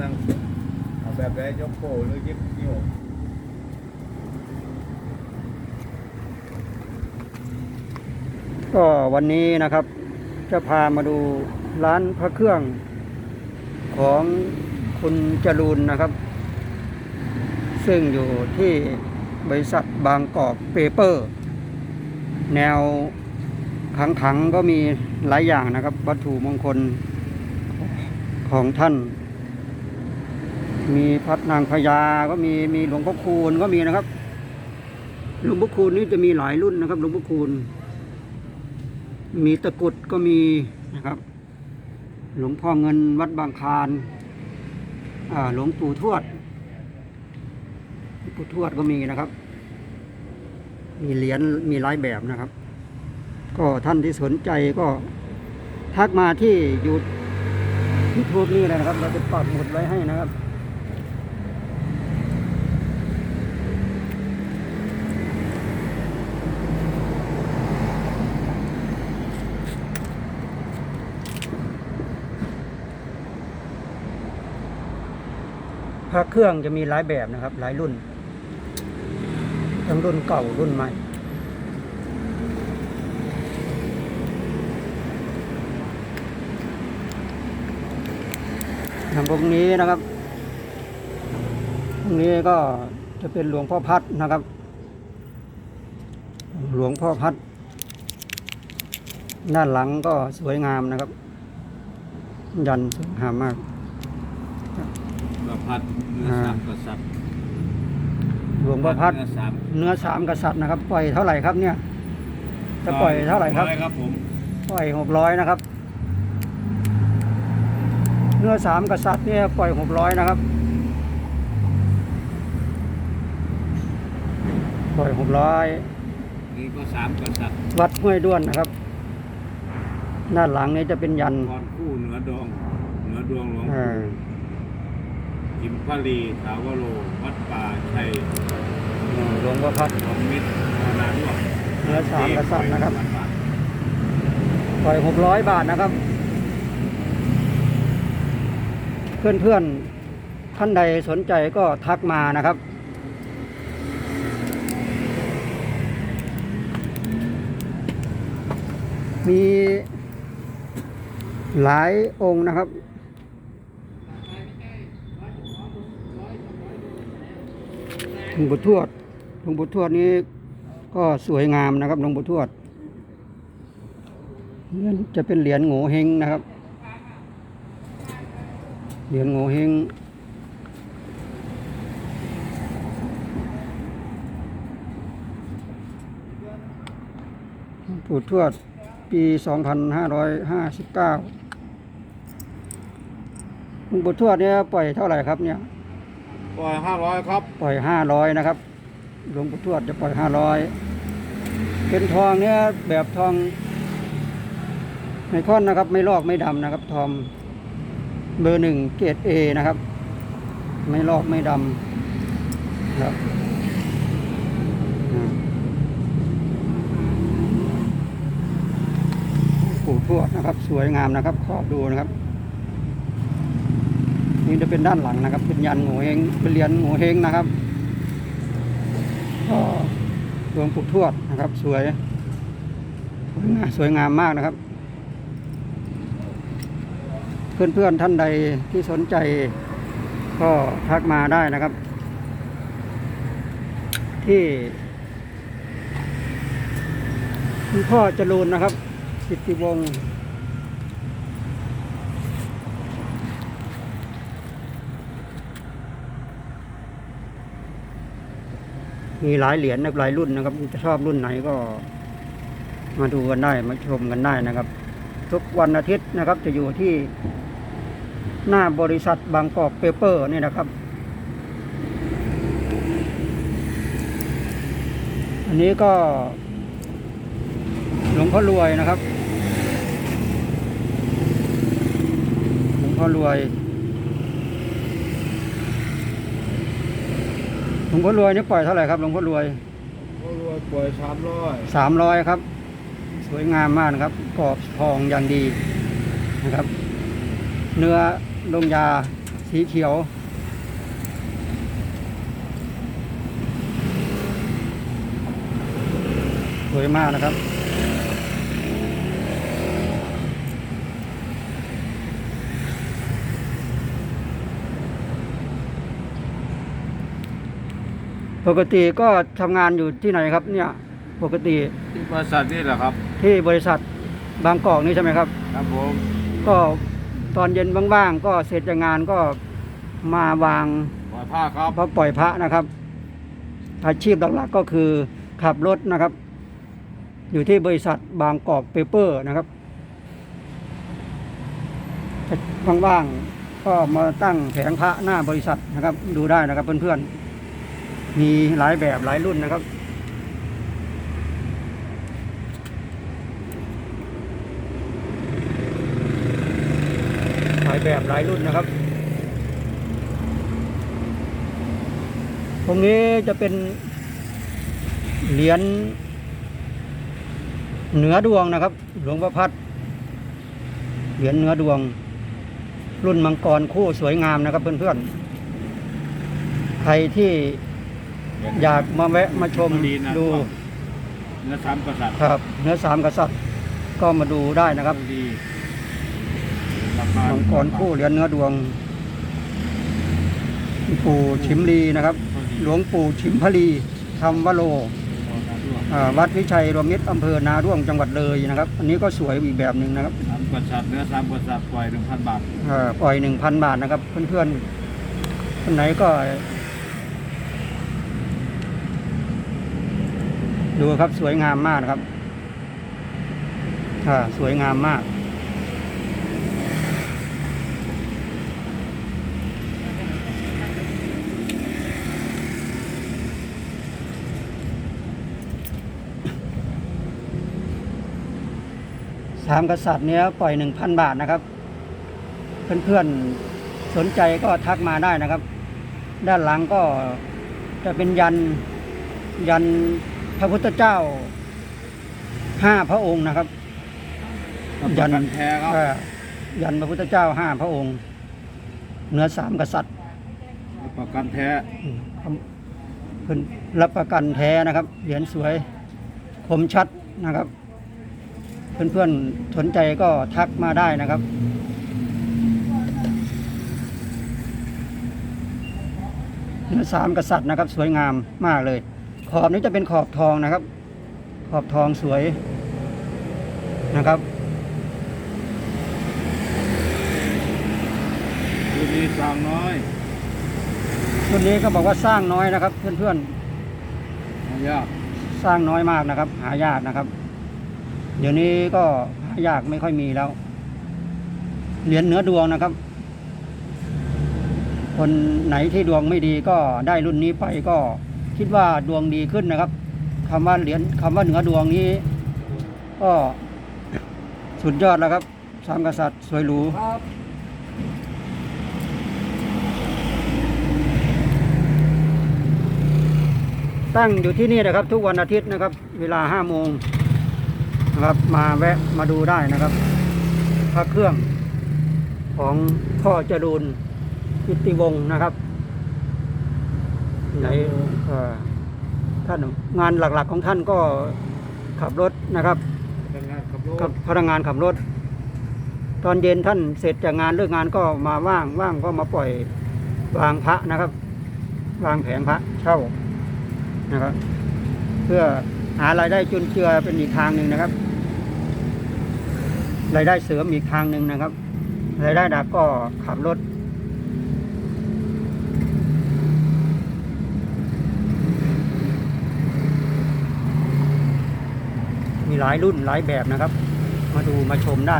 นั่งเอาแบบไหนยกโป้หรือยิบนิ้วก็วันนี้นะครับ จะพามาดูร้านพระเครื่องของคุณจรูนนะครับ ซึ่งอยู่ที่บริษัทบางกอกเปเปอร์ แนวขังๆก็มีหลายอย่างนะครับ วัตถุมงคลของท่าน มีพัดนางพญาก็มีมีหลวงพ่อคูณก็มีนะครับ หลวงพ่อคูณนี่จะมีหลายรุ่นนะครับ หลวงพ่อคูณมีตะกุดก็มีนะครับ หลวงพ่อเงินวัดบางคานหลวงปู่ทวดหลวงปู่ทวดก็มีนะครับ มีเหรียญมีหลายแบบนะครับ ก็ท่านที่สนใจก็ทักมาที่ยูยูทูบนี่เลยนะครับ เราจะปักหมุดไว้ให้นะครับ พระเครื่องจะมีหลายแบบนะครับ หลายรุ่น ทั้งรุ่นเก่ารุ่นใหม่อย่างพวกนี้นะครับพวกนี้ก็จะเป็นหลวงพ่อพัดนะครับ หลวงพ่อพัด ด้านหลังก็สวยงามนะครับ ยันสวยงามมาก พัดเนื้อสามกษัตริย์หลวงพ่อพัดเนื้อสามเนื้อสามกษัตริย์นะครับ ปล่อยเท่าไหร่ครับเนี่ย จะปล่อยเท่าไหร่ครับอยครับผมปล่อยหกร้อยนะครับ เนื้อสามกษัตริย์เนี่ยปล่อยหกร้อยนะครับ ปล่อยหกร้อยนี่ก็สามกษัตริย์วัดห้วยด้วนนะครับด้านหลังนี้จะเป็นยันพรคู่เหนือดวงเหนือดวงหลวงเอออิมพาลีถาวโรวัดป่าชัยหลวงพ่อพัดธรรมิตรพนาด้วงเนื้อสามกษัตริย์นะครับปล่อยหกร้อยบาทนะครับ เพื่อนๆ ท่านใดสนใจก็ทักมานะครับมีหลายองค์นะครับ หลวงปู่ทวดหลวงปู่ทวดนี้ก็สวยงามนะครับหลวงปู่ทวดเหรียญจะเป็นเหรียญโง่เฮงนะครับ เหรียญโง่เฮงหลวงปู่ทวดปี 2559หลวงปู่ทวดเนี่ยปล่อยเท่าไหร่ครับเนี่ย ปล่อยห้าร้อยครับปล่อยห้าร้อยนะครับหลวงปู่ทวดจะปล่อยห้าร้อยเป็นทองเนี่ยแบบทองไม่ค่อนนะครับ ไม่ลอกไม่ดำนะครับ ทองเบอร์หนึ่งเกรดเอนะครับ ไม่ลอกไม่ดำครับปู่ทวดนะครับ สวยงามนะครับขอบดูนะครับ นี่จะเป็นด้านหลังนะครับ เป็นยันโง่เฮงเป็นเหรียญโง่เฮงนะครับก็หลวงปู่ทวดนะครับ สวยสวยงามมากนะครับ เพื่อนๆท่านใดที่สนใจ ก็ทักมาได้นะครับ ที่คุณพ่อจรูนนะครับกิตติวงศ์ มีหลายเหรียญนะหลายรุ่นนะครับจะชอบรุ่นไหนก็ มาดูกันได้มาชมกันได้นะครับ ทุกวันอาทิตย์นะครับ จะอยู่ที่หน้าบริษัทบางกอกเปเปอร์นี่นะครับ อันนี้ก็ หลวงพ่อรวยนะครับ หลวงพ่อรวย หลวงพ่อรวยนี่ปล่อยเท่าไหร่ครับหลวงพ่อรวยก็รวยปล่อยสามร้อยสามร้อยครับ สวยงามมากนะครับกรอบทองอย่างดีนะครับ เนื้อลงยาสีเขียวสวยมากนะครับ ปกติก็ทำงานอยู่ที่ไหนครับเนี่ยปกติที่บริษัทนี่แหละครับ ที่บริษัทบางกอกนี่ใช่ไหมครับ ครับผมก็ตอนเย็นบ้างๆก็เสร็จจากงานก็มาวางปล่อยผ้าครับ พระปล่อยพระนะครับ อาชีพหลักๆก็คือขับรถนะครับ อยู่ที่บริษัทบางกอกเปเปอร์นะครับว่างๆก็มาตั้งแผงพระหน้าบริษัทนะครับ ดูได้นะครับเพื่อนๆ มีหลายแบบหลายรุ่นนะครับ หลายแบบหลายรุ่นนะครับ ตรงนี้จะเป็นเหรียญเหนือดวงนะครับ หลวงประพัดเหรียญเหนือดวง รุ่นมังกรคู่สวยงามนะครับเพื่อนๆ ใครที่ อยากมาแวะมาชมดีนะดูเนื้อสามกษัตริย์ครับ เนื้อสามกษัตริย์ก็มาดูได้นะครับดีราคามังกรคู่เหรียญเนื้อดวง ปู่ชิมลีนะครับ หลวงปู่ชิมพลีธรรมวโรอ่าวัดวิชัยรวมมิตรอำเภอนาร่วงจังหวัดเลยนะครับ อันนี้ก็สวยอีกแบบหนึ่งนะครับสามกษัตริย์เนื้อสามกษัตริย์ปล่อยหนึ่งพันบาทอ่าปล่อยหนึ่งพันบาทนะครับ เพื่อนๆคนไหนก็ ดูครับสวยงามมากนะครับอ่าสวยงามมาก สามกษัตริย์เนี้ยปล่อยหนึ่งพันบาทนะครับ เพื่อนๆสนใจก็ทักมาได้นะครับ ด้านหลังก็จะเป็นยันยัน พระพุทธเจ้าห้าพระองค์นะครับ ยันแท้ครับเอ่อยันพระพุทธเจ้าห้าพระองค์เหนือสามกษัตริย์ประกันแท้อืมเพิ่นรับประกันแท้นะครับ เหรียญสวยคมชัดนะครับ เพื่อนๆสนใจก็ทักมาได้นะครับเนื้อสามกษัตริย์นะครับ สวยงามมากเลย ขอบนี้จะเป็นขอบทองนะครับ ขอบทองสวยนะครับรุ่นนี้สร้างน้อยรุ่นนี้ก็บอกว่าสร้างน้อยนะครับ เพื่อนไม่ยากๆสร้างน้อยมากนะครับ หายากนะครับ เดี๋ยวนี้ก็หายากไม่ค่อยมีแล้วเหรียญเนื้อดวงนะครับ คนไหนที่ดวงไม่ดีก็ได้รุ่นนี้ไปก็ คิดว่าดวงดีขึ้นนะครับคำว่าเหรียญคำว่าเหนือดวงนี้ ก็สุดยอดแล้วครับสามกษัตริย์สวยหรูครับตั้งอยู่ที่นี่นะครับ ทุกวันอาทิตย์นะครับ เวลาห้าโมงนะครับ มาแวะมาดูได้นะครับพระเครื่องของพ่อจรูนกิตติวงศ์นะครับ ไหนเอ่อท่านงานหลักๆของท่านก็ขับรถนะครับทำงานขับรถกับพนักงานขับรถ ตอนเย็นท่านเสร็จจากงานเลิกงานก็มาว่างว่างก็มาปล่อยวางพระนะครับ วางแผงพระเช่านะครับ เพื่อหารายได้จุนเจือเป็นอีกทางหนึ่งนะครับรายได้เสริมอีกทางหนึ่งนะครับรายได้ดักก็ขับรถ มี หลายรุ่นหลายแบบนะครับ มาดูมาชมได้